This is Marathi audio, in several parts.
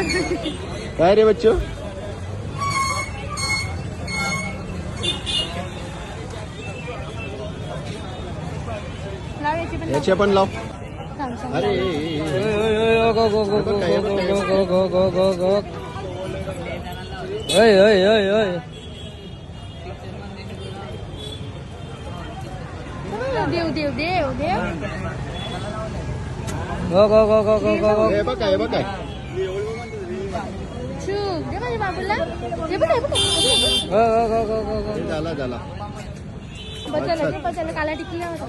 काय रे बच्चो लावायची पण याच्या पण लाव Samsung अरे लाव. गो गो गो गो गो गो गो गो गो गो ओय ओय ओय ओय देव देव देव देव गो गो गो गो गो गो गो हे बघ काय हे बघ काय शुक दे माझ्या बाबूला. हे बघ हे बघ झाला झाला. बचाला ते बचाला काला टिकला होता.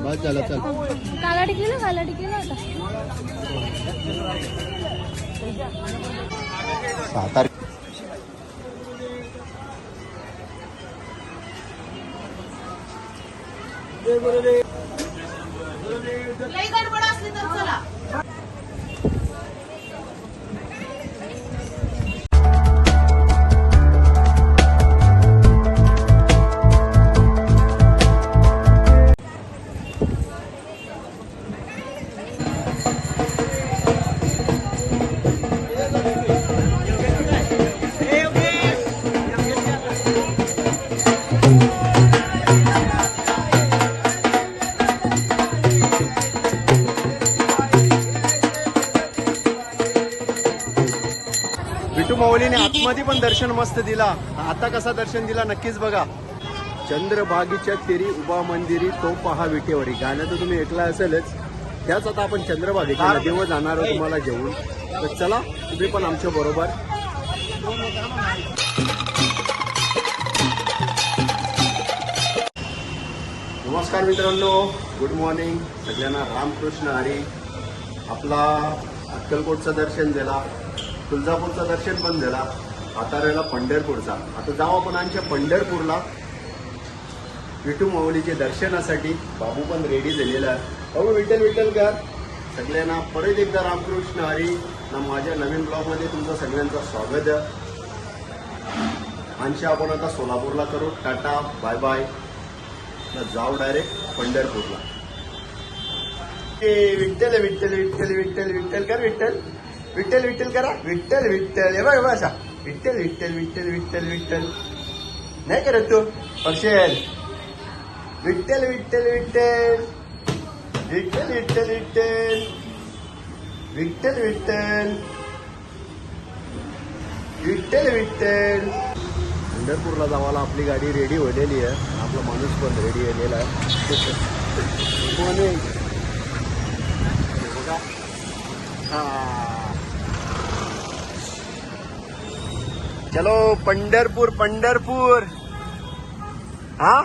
बस झाला गडबड असली तर चला. आतमध्ये पण दर्शन मस्त दिला. आता कसा दर्शन दिला नक्कीच बघा. चंद्रभागीच्या तेरी उभा मंदिरी तो पहा विटेवरी गाणं तर तुम्ही ऐकलं असेलच. त्याच आता आपण चंद्रभागेच्या नदीवर जाणार आहोत तुम्हाला घेऊन तर चला तुम्ही पण आमच्या बरोबर. नमस्कार मित्रांनो. गुड मॉर्निंग सगळ्यांना रामकृष्ण हरी. आपला अक्कलकोटचं दर्शन झाला. तुळजापूरचं दर्शन पण झाला. साताऱ्याला पंढरपूरचा. आता जाऊ आपण आमच्या पंढरपूरला. विठू माऊलीचे दर्शनासाठी. बाबू पण रेडी झालेला आहे. बाबू विठ्ठल विठ्ठल कर सगळ्यांना परत एकदा रामकृष्ण हरी. ना माझ्या नवीन ब्लॉगमध्ये तुमचं सगळ्यांचं स्वागत आहे. आणखी आपण आता सोलापूरला करू. टाटा बाय बाय ना जाऊ डायरेक्ट पंढरपूरला. ए विठ्ठल विठ्ठल विठ्ठल विठ्ठल विठ्ठल कर विठ्ठल. विठ्ठल विठ्ठल करा. विठ्ठल विठ्ठल. हे बघ असा. विठ्ठल विठ्ठल विठ्ठल विठ्ठल विठ्ठल. नाही करत तू? पक्षेल विठ्ठल विठ्ठल विठ्ठल. विठ्ठल विठ्ठल विठ्ठल. विठ्ठल विठ्ठल. विठ्ठल विठ्ठल. पंढरपूरला जावाला आपली गाडी रेडी होलेली आहे. आपला माणूस पण रेडी झालेला आहे. बघा. हा. चलो पंढरपूर पंढरपूर. हा?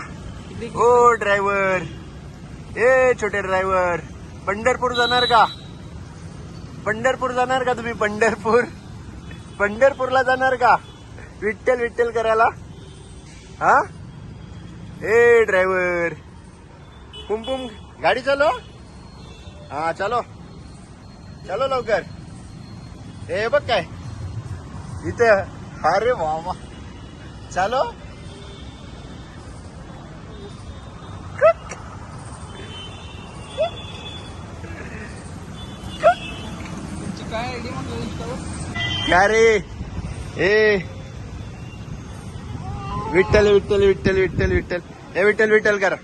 हो ड्रायव्हर ए छोटे ड्रायव्हर पंढरपूर जाणार का? पंढरपूर जाणार का तुम्ही पंढरपूर? पंढरपूरला जाणार का? विठ्ठल विठ्ठल करायला? हा? ए ड्रायव्हर कुमकुम गाडी चालो हा चालो चलो लवकर. हे बघ काय. इथे अरे वा चालो. क्या रे? ए. विठ्ठल विठ्ठल विठ्ठल विठ्ठल विठ्ठल. ए विठ्ठल विठ्ठल करा.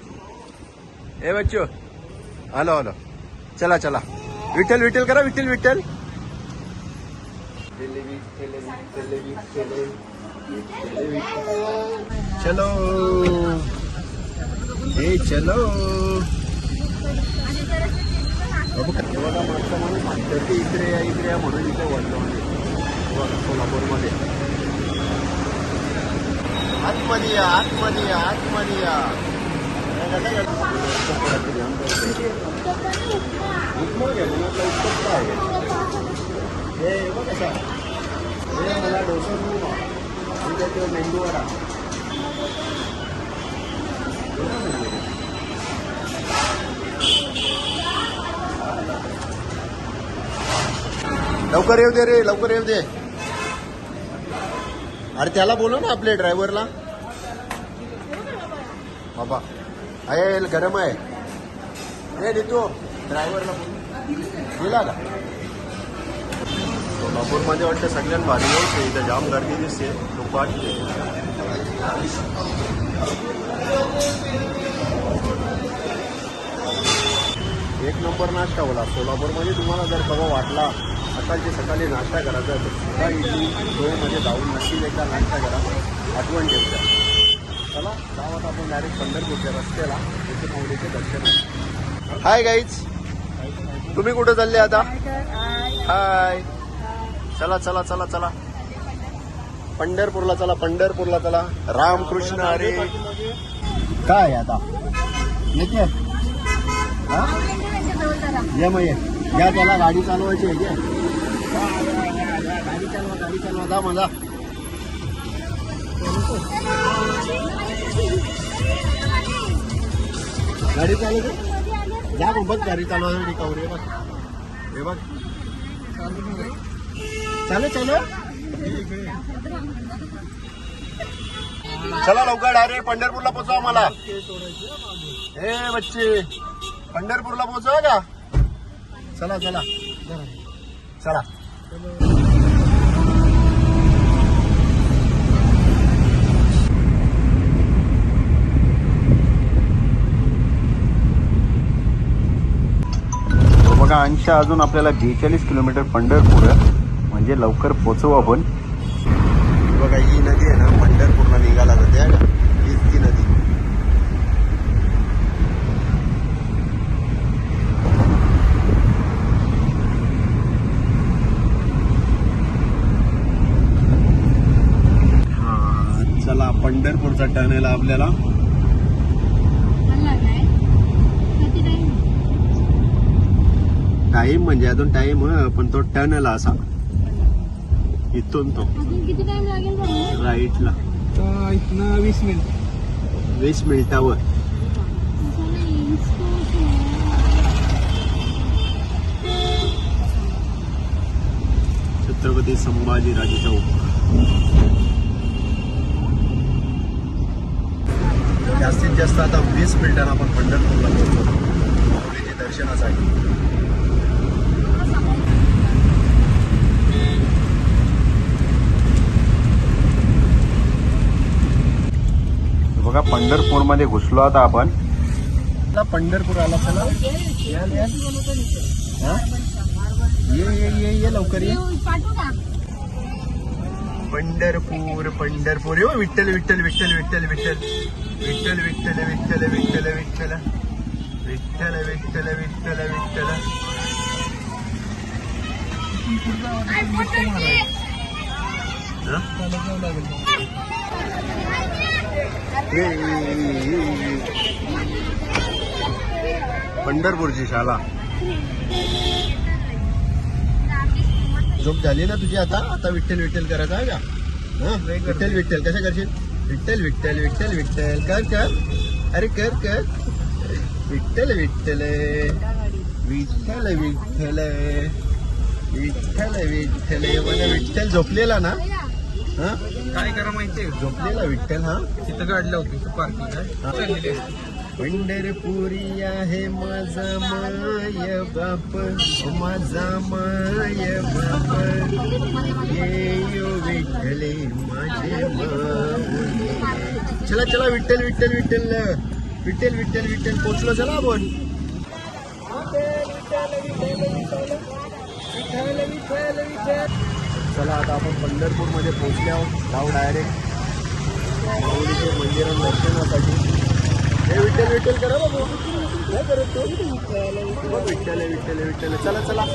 ए बच्चो. Hello hello. चला चला. विठ्ठल विठ्ठल करा. विठ्ठल विठ्ठल. चलो। ए चलो। बघा माणूस की इकडे या इकडे या म्हणून इथे वळलो बघा सोलापूरमध्ये आतमध्ये या आतमध्ये या आतमध्ये या. उपमा घ्या मनातला उत्तप्पा आहे हे बघ कसा हे मला डोसा मिळवा म्हणजे तो मेंदू वडा लवकर येऊ दे रे लवकर येऊ दे. अरे त्याला बोलव ना आपल्या ड्रायव्हरला. बाबा आहे गरम आहे. हे देतो ड्रायव्हरला बोल गेला का? सोलापूरमध्ये वाटतं सगळ्यात भारी होत इथं जाम गर्दी दिसते. खूप वाटते एक नंबर नाश्ता बोला. सोलापूरमध्ये तुम्हाला जर कवा वाटला सकाळची सकाळी नाश्ता करायचा तर सुद्धा इडली डोळ्यामध्ये जाऊन नक्कीच एकदा नाश्ता करा. आठवण ठेवता चला गावात आपण डायरेक्ट पंढरपूरच्या रस्त्याला इथे माऊलीचे दर्शन हाय गाईज तुम्ही कुठे चालले आता? हाय चला चला चला चला. पंढरपूरला चला पंढरपूरला चला. रामकृष्ण अरे काय आता? येते? ये मग ये. या त्याला गाडी चालवायची आहे गाडी चालवा गाडी चालवा जा मजा गाडी चालवतो जा बघ गाडी चालवायला रिकावर हे बघ हे बघ चालू चालू. चला लवकर डायरेक्ट पंढरपूरला पोचवा मला हे बच्चे पंढरपूरला पोचवा का चला चला. चला. बघा अंश अजून आपल्याला बेचाळीस किलोमीटर पंढरपूर आहे. म्हणजे लवकर पोचवू आपण. बघा ही नदी आहे ना पंढरपूरला निघाला जाते? हीच ती नदी. हा चला पंढरपूरचा आहे आपल्याला. टाइम म्हणजे अजून टाइम पण तो टर्नला असा. इथून तो. अजून किती टाइम लागेल भाऊ? राईटला. इथनं वीस मिनिट. वीस मिनिटावर. छत्रपती संभाजीराजे चौक जास्तीत जास्त आता वीस मिनिटांना आपण पंढरपूरला पोहोचतो दर्शनासाठी. बघा पंढरपूरमध्ये घुसलो आता आपण. पंढरपूर आला चला या, या. हा? ये ये ये ये लवकर ये. पंढरपूर पंढरपूर. यो विठ्ठल विठ्ठल विठ्ठल विठ्ठल विठ्ठल. विठ्ठल विठ्ठल विठ्ठल विठ्ठल विठ्ठल. विठ्ठल विठ्ठल विठ्ठल विठ्ठल. पंढरपूरची शाळा झोप झाली ना तुझी आता? आता विठ्ठल विठ्ठल करायचा आहे का? विठ्ठल विठ्ठल कसं करशील? विठ्ठल विठ्ठल विठ्ठल विठ्ठल. कर कर. अरे कर कर. विठ्ठल विठ्ठल. विठ्ठल विठ्ठल. विठ्ठल विठ्ठल. म्हणजे विठ्ठल झोपलेला ना? हा? काय करा माहितीये? झोपलेला विठ्ठल हा? तिथं गाडी लावली पार्किंग हा. असते पंढरपुरी आहे माझा माय बाप. माझा माय बाप. येयो विठ्ठले माझे चला चला विठ्ठल विठ्ठल विठ्ठल. विठ्ठल विठ्ठल विठ्ठल. पोचलो चला आपण. चला आता आपण पंढरपूरमध्ये पोहोचले आहोत. जाऊ डायरेक्ट माऊलीचे मंदिरात दर्शनासाठी हे विठ्ठल विठ्ठल करा बाबू काय करत तो. विठ्ठल विठ्ठल विठ्ठल चला चला.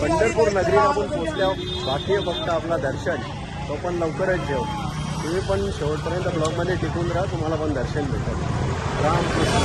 पंढरपूर नगरीत आपण पोहोचले आहोत. बाकी आहे फक्त आपला दर्शन. तो पण लवकरच ठेव तुम्ही पण शेवटपर्यंत ब्लॉगमध्ये टिकून राहा. तुम्हाला पण दर्शन भेटेल. रामकृष्ण.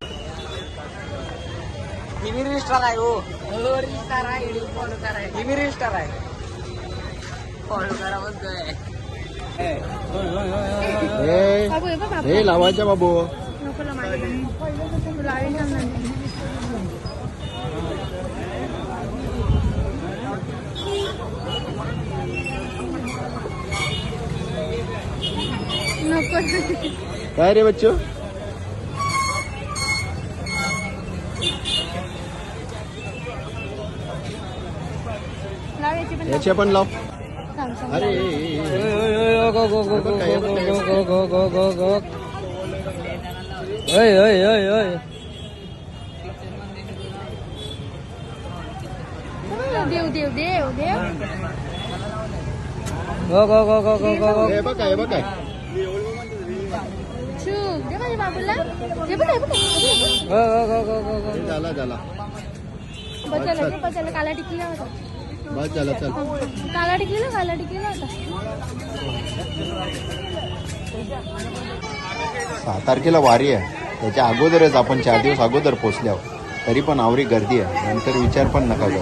मी मी रजिस्टर आहे हो. रजिस्टर आहे फॉलो कराय मी मी रजिस्टर आहे. फॉलो करा म्हणतोय हे लावायच्या बाबू नको. काय रे बच्चो? చెప్పండి లో అరే ఓయ్ ఓయ్ ఓయ్ ఓయ్ điêu điêu điêu điêu go go go go go go bắt eh pakai pakai chu dia kan jawab bắt dia pakai pakai go go go go go go jala bắt baca lagi baca lagi kala dikit lah bye चल. काला काला सहा तारखेला वारी आहे. त्याच्या अगोदरच आपण चार दिवस अगोदर पोचल्यावर. तरी पण आवरी गर्दी आहे. नंतर विचार पण नका करू.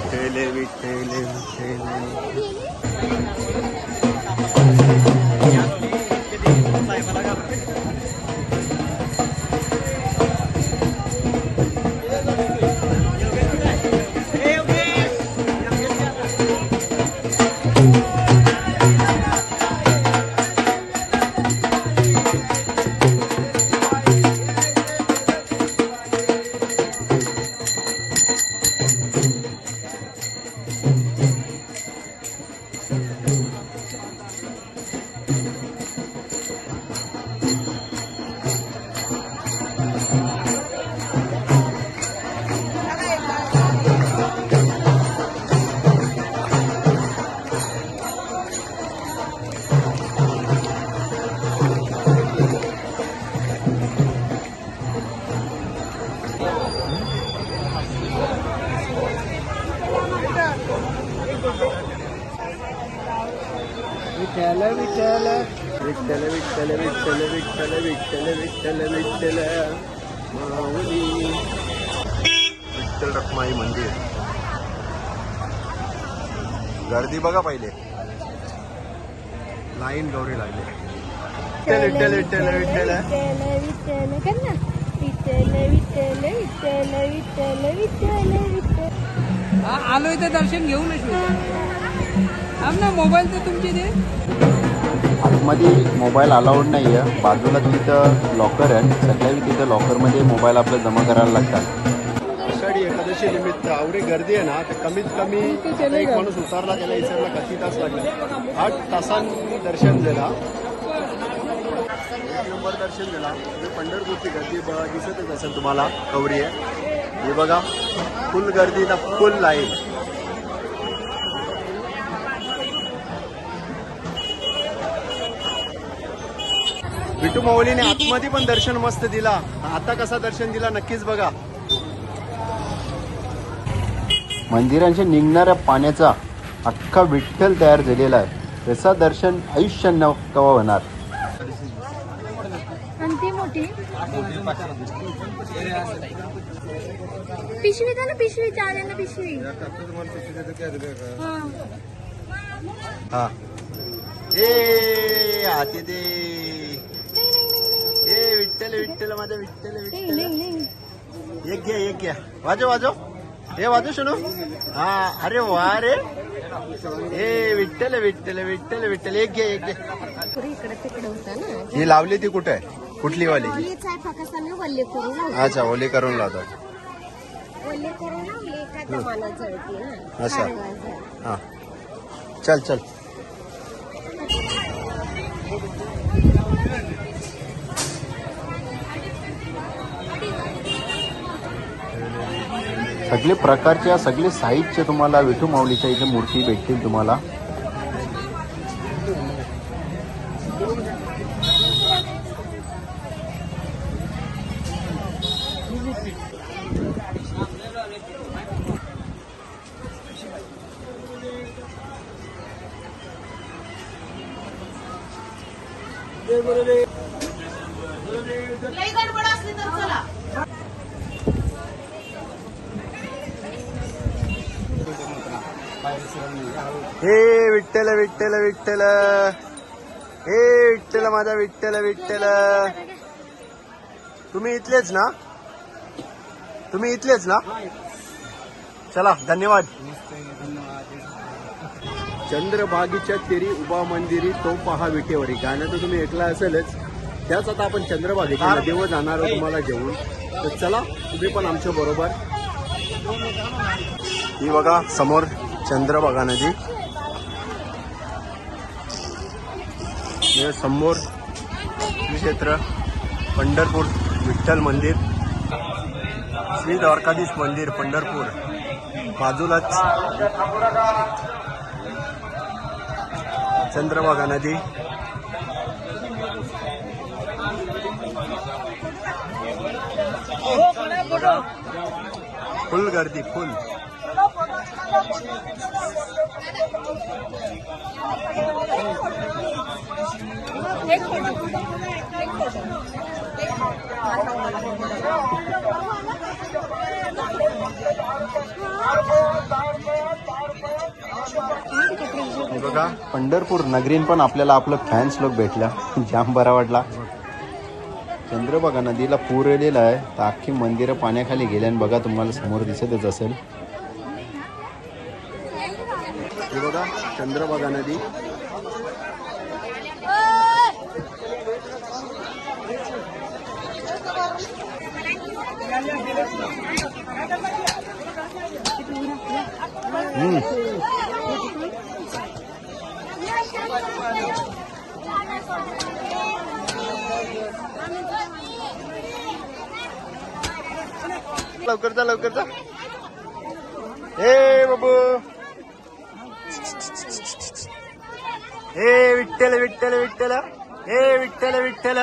विठ्ठल विठ्ठल. विठ्ठल विठ्ठल विठ्ठल विठ्ठल विठ्ठल विठ्ठल विठ्ठल. माऊली. विठ्ठल रखमाई मंदिर. गर्दी बघा पहिले. लाईन गौरी लागली. विठ्ठल विठ्ठल विठ्ठल विठ्ठल. विठ्ठल ना विठ्ठल विठ्ठल विठ्ठल विठ्ठल विठ्ठल विठ्ठल आलो इथे दर्शन घेऊन ना मोबाईल तर तुमचे ते आतमध्ये मोबाईल अलाउड नाही आहे बाजूला तिथं लॉकर आहे. सगळ्या तिथं लॉकरमध्ये मोबाईल आपलं जमा करायला लागतात. आषाढी एकादशी निमित्त आवडी गर्दी आहे ना तर कमीत कमी एक माणूस उतारला त्याला इसरला किती तास लागले? आठ तासांनी दर्शन झाला. एक नंबर दर्शन झाला. पंढरपूरची गर्दी दिसतच असेल तुम्हाला. कवरी आहे. हे बघा फुल गर्दी ना फुल लाईन. विठू माऊलीने आतमध्ये पण दर्शन मस्त दिला. आता कसा दर्शन दिला नक्कीच बघा. मंदिरांच्या निघणाऱ्या पाण्याचा अख्खा विठ्ठल तयार झालेला आहे. त्याचा दर्शन आयुष्य न कवा होणार? आणि ती मोठी. पिशवी ना पिशवी. चालेल पिशवी. हा. हा. ए हाती दे नाही, नाही, नाही, नाही. ए विठ्ठल विठ्ठल माझा विठ्ठल विठ्ठल. एक घ्या एक घ्या वाजव वाजव. हे वाजव शोनू हा अरे वा रे ए विठ्ठल विठ्ठल विठ्ठल विठ्ठल. एक घ्या एक घ्या ही लावली ती कुठे? आहे कुठली वाली लावतो. अच्छा ओली करून लावतात असं. कारवाजा. हा. चल चल. सगळे प्रकारच्या सगळे साहित्य तुम्हाला विठू माऊलीच्या इथे मूर्ती भेटतील तुम्हाला. विठ्ठल विठ्ठल. हे विठ्ठल माझा विठ्ठल विठ्ठल. तुम्ही इथलेच ना? तुम्ही इथलेच ना? चला धन्यवाद. चंद्रभागीच्या तेरी उभा मंदिरी तो पहा विटेवरी. गाणं तर तुम्ही ऐकलं असेलच. त्याच आता आपण चंद्रभागेच्या नदीवर जाणार आहोत तुम्हाला घेऊन तर चला तुम्ही पण आमच्या बरोबर. ही बघा समोर चंद्रभागा नदी. हे समोर श्री क्षेत्र पंढरपूर विठ्ठल मंदिर श्री द्वारकाधीश मंदिर पंढरपूर. बाजूलाच चंद्रभागा नदी. फुल गर्दी फुल. हे बघा पंढरपूर नगरीन पण आपल्याला आपलं फॅन्स लोक भेटला. जाम बरा वाटला. चंद्रभागा नदीला पूर आलेला आहे. तर अख्खी मंदिरं पाण्याखाली गेल्यान बघा तुम्हाला समोर दिसतच असेल. हे बघा चंद्रभागा नदी. लवकर जा लवकर जा. हे बाबू. हे विठ्ठल विठ्ठल विठ्ठल. हे विठ्ठल विठ्ठल.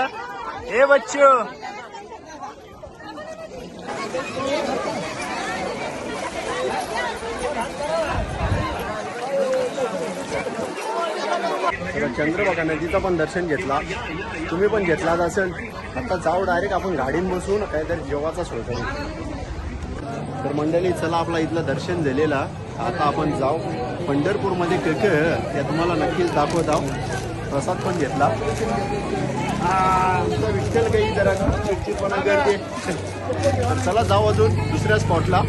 हे बच्चू. चंद्रभागा नदीचं पण दर्शन घेतला. तुम्ही पण घेतलाच असेल. आता जाऊ डायरेक्ट आपण गाडीन बसून काहीतरी जेवाचा सोय करू. तर मंडळी चला आपला इथलं दर्शन झालेला. आता आपण जाऊ. पंढरपूरमध्ये केक या ते तुम्हाला नक्कीच दाखवत आहोत. प्रसाद पण घेतला. आमचा विठ्ठल काही जरा चिडचिडपणा करते. चला जाऊ अजून दुसऱ्या स्पॉटला